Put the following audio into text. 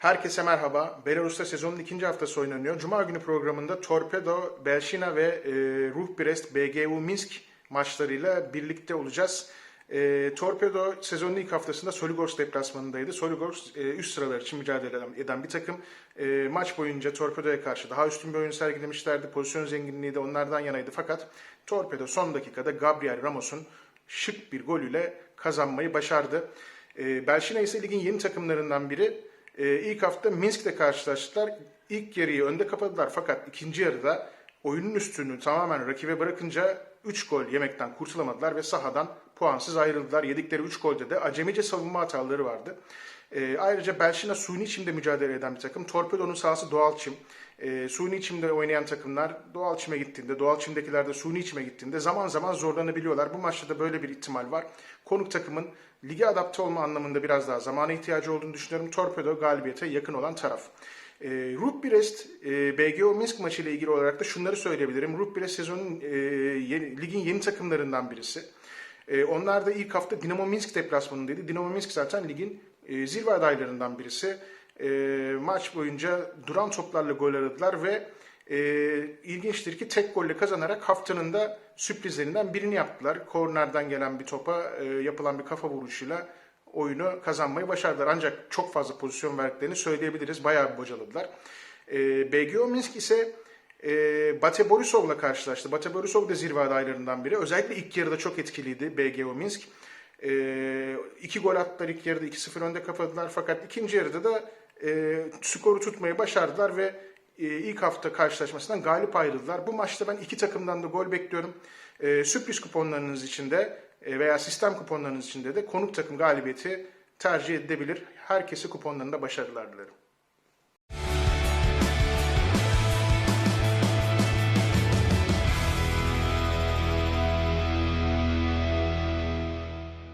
Herkese merhaba. Belarus'ta sezonun ikinci haftası oynanıyor. Cuma günü programında Torpedo, Belşina ve e, Ruh Brest, BGU Minsk maçlarıyla birlikte olacağız. E, Torpedo sezonun ilk haftasında Soligorsk deplasmanındaydı. Soligorsk e, üst sıralar için mücadele eden- eden bir takım. E, maç boyunca Torpedo'ya karşı daha üstün bir oyun sergilemişlerdi. Pozisyon zenginliği de onlardan yanaydı. Fakat Torpedo son dakikada Gabriel Ramos'un şık bir golüyle kazanmayı başardı. E, Belşina ise ligin yeni takımlarından biri. E, ilk hafta Minsk'te karşılaştılar. İlk yarıyı önde kapadılar fakat ikinci yarıda oyunun üstünü tamamen rakibe bırakınca 3 gol yemekten kurtulamadılar ve sahadan puansız ayrıldılar. Yedikleri 3 golde de acemice savunma hataları vardı. E, ayrıca Belşina suni çimde mücadele eden bir takım. Torpedo'nun sahası doğal çim. E, suni çimde oynayan takımlar doğal çime gittiğinde, doğal çimdekiler de suni çime gittiğinde zaman zaman zorlanabiliyorlar. Bu maçta da böyle bir ihtimal var. Konuk takımın lige adapte olma anlamında biraz daha zamana ihtiyacı olduğunu düşünüyorum. Torpedo galibiyete yakın olan taraf. E, Ruh Brest, e, BGO Minsk maçı ile ilgili olarak da şunları söyleyebilirim. Ruh Brest sezonun e, yeni- ligin yeni takımlarından birisi. E, onlar da ilk hafta Dinamo Minsk deplasmanındaydı. Dinamo Minsk zaten ligin e, zirve adaylarından birisi. E, maç boyunca duran toplarla gol aradılar ve e, ilginçtir ki tek golle kazanarak haftanın da sürprizlerinden birini yaptılar. Kornerden gelen bir topa e, yapılan bir kafa vuruşuyla oyunu kazanmayı başardılar. Ancak çok fazla pozisyon verdiklerini söyleyebiliriz. Bayağı bir bocaladılar. E, BGO Minsk ise e, Bate Borisov'la karşılaştı. Bate Borisov da zirve adaylarından biri. Özellikle ilk yarıda çok etkiliydi BGO Minsk. E, iki gol attılar ilk yarıda 2-0 önde kapadılar. Fakat ikinci yarıda da e, skoru tutmayı başardılar ve e, ilk hafta karşılaşmasından galip ayrıldılar. Bu maçta ben iki takımdan da gol bekliyorum. E, sürpriz kuponlarınız içinde e, veya sistem kuponlarınız içinde de konuk takım galibiyeti tercih edilebilir. Herkese kuponlarında başarılar dilerim.